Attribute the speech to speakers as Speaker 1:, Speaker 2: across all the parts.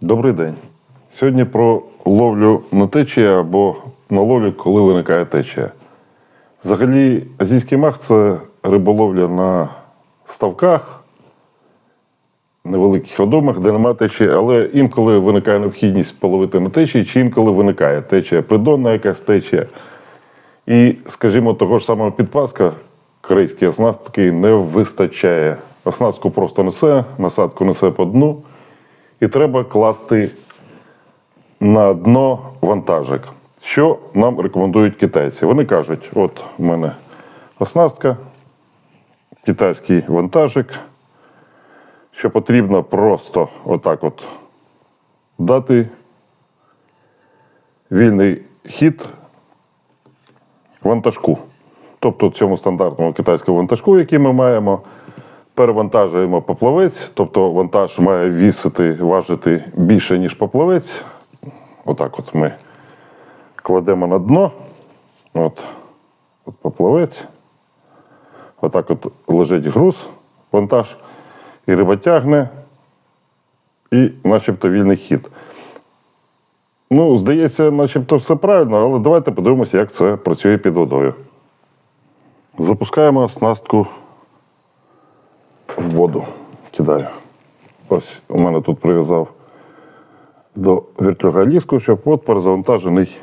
Speaker 1: Добрий день. Сьогодні про ловлю на течії або на ловлю, коли виникає течія. Взагалі, азійський мах це риболовля на ставках, невеликих водомах, де немає течії, але інколи виникає необхідність половити на течії, чи інколи виникає течія, придонна якась течія. І, скажімо, того ж самого підпаска корейській оснастки не вистачає. Оснастку просто несе, насадку несе по дну, і треба класти на дно вантажик. Що нам рекомендують китайці? Вони кажуть: от у мене оснастка, китайський вантажик, що потрібно просто отак от дати вільний хід вантажку. Тобто цьому стандартному китайському вантажку, який ми маємо, перевантажуємо поплавець, тобто вантаж має вісити, важити більше, ніж поплавець. Отак от ми кладемо на дно. От, от поплавець. Отак от лежить груз, вантаж, і риба тягне, і начебто вільний хід. Ну, здається, начебто все правильно, але давайте подивимося, як це працює під водою. Запускаємо оснастку в воду. Кидаю. Ось у мене тут прив'язав до вертюга ліску, щоб от перезавантажений,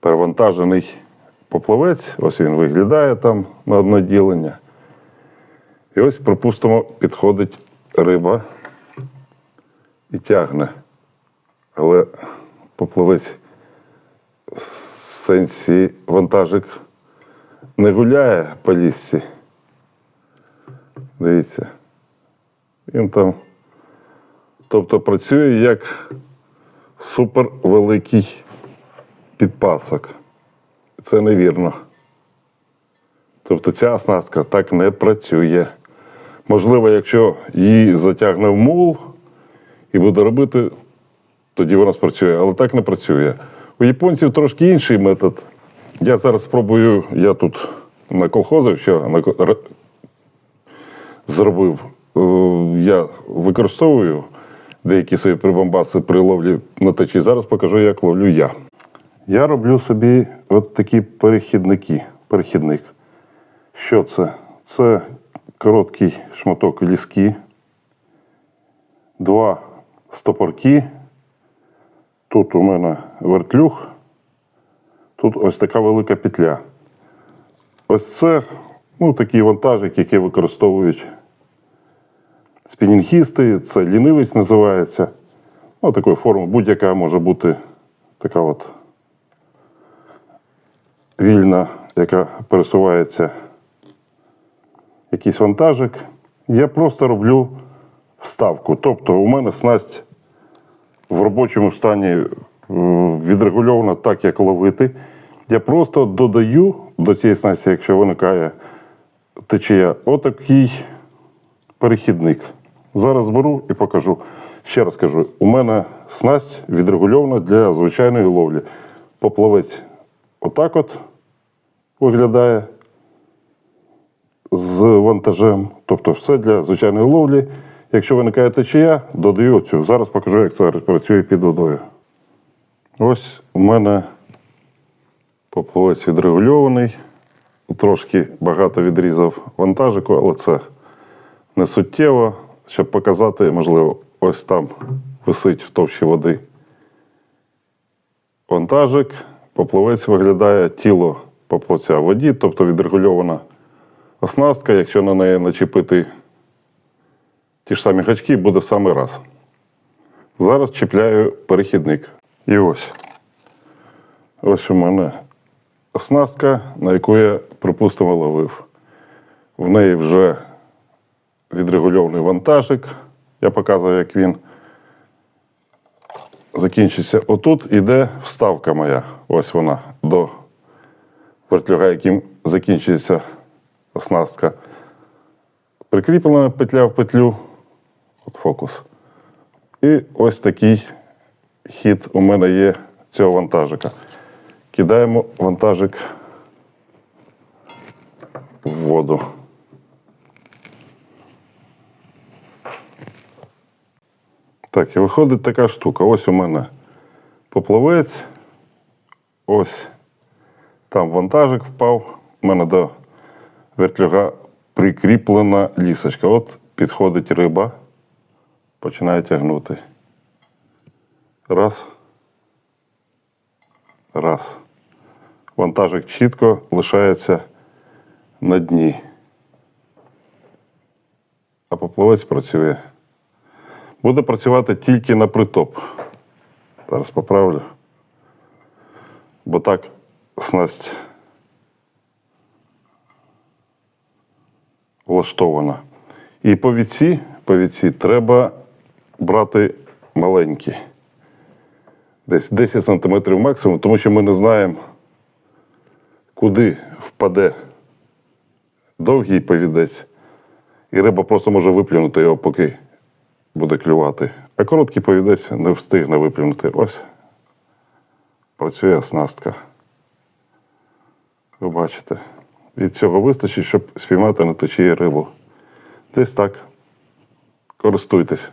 Speaker 1: перевантажений поплавець. Ось він виглядає там на одне ділення. І ось, припустимо, підходить риба і тягне. Але поплавець в сенсі вантажик не гуляє по лісці. Дивіться. Він там. Тобто працює як супервеликий підпасок. Це невірно. Тобто ця оснастка так не працює. Можливо, якщо її затягне в мул і буде робити, тоді вона спрацює, але так не працює. У японців трошки інший метод. Я зараз спробую, я тут на колхозах, що на зробив, е, я використовую деякі свої прибамбаси при ловлі на течі. Зараз покажу, як ловлю я. Я роблю собі от такі перехідники. Перехідник. Що це? Це короткий шматок ліски, два стопорки. Тут у мене вертлюг, тут ось така велика петля. Ось це ну, такий вантажик, який використовують спінінгісти, це лінивець називається. Ну, такої форми, будь-яка може бути така от вільна, яка пересувається якийсь вантажик. Я просто роблю вставку. Тобто у мене снасть в робочому стані е, відрегульована так, як ловити. Я просто додаю до цієї снасті, якщо виникає течія, отакий перехідник. Зараз беру і покажу. Ще раз кажу, у мене снасть відрегульована для звичайної ловлі. Поплавець отак от виглядає з вантажем. Тобто все для звичайної ловлі. Якщо виникає течія, додаю цю. Зараз покажу, як це працює під водою. Ось у мене поплавець відрегульований. Трошки багато відрізав вантажику, але це не суттєво, щоб показати, можливо, ось там висить в товщі води вантажик. Поплавець виглядає тіло поплавця в воді, тобто відрегульована оснастка. Якщо на неї начепити ті ж самі гачки, буде в самий раз. Зараз чіпляю перехідник. І ось. Ось у мене оснастка, на яку я, припустимо, ловив. В неї вже відрегульований вантажик. Я показую, як він закінчиться. Отут іде вставка моя. Ось вона до вертлюга, яким закінчується оснастка. Прикріплена петля в петлю. От фокус. І ось такий хід у мене є цього вантажика. Кидаємо вантажик в воду. Так, і виходить така штука. Ось у мене поплавець. Ось там вантажик впав. У мене до вертлюга прикріплена лісочка. От підходить риба, починає тягнути. Раз. Раз. Вантажик чітко лишається на дні. А поплавець працює. Буде працювати тільки на притоп. Зараз поправлю. Бо так снасть влаштована. І повідці, повідці треба брати маленькі. Десь 10 см максимум, тому що ми не знаємо, куди впаде довгий повідець. І риба просто може виплюнути його, поки буде клювати. А короткий повідець не встигне виплюнути. Ось працює оснастка. Ви бачите. І цього вистачить, щоб спіймати на течії рибу. Десь так. Користуйтесь.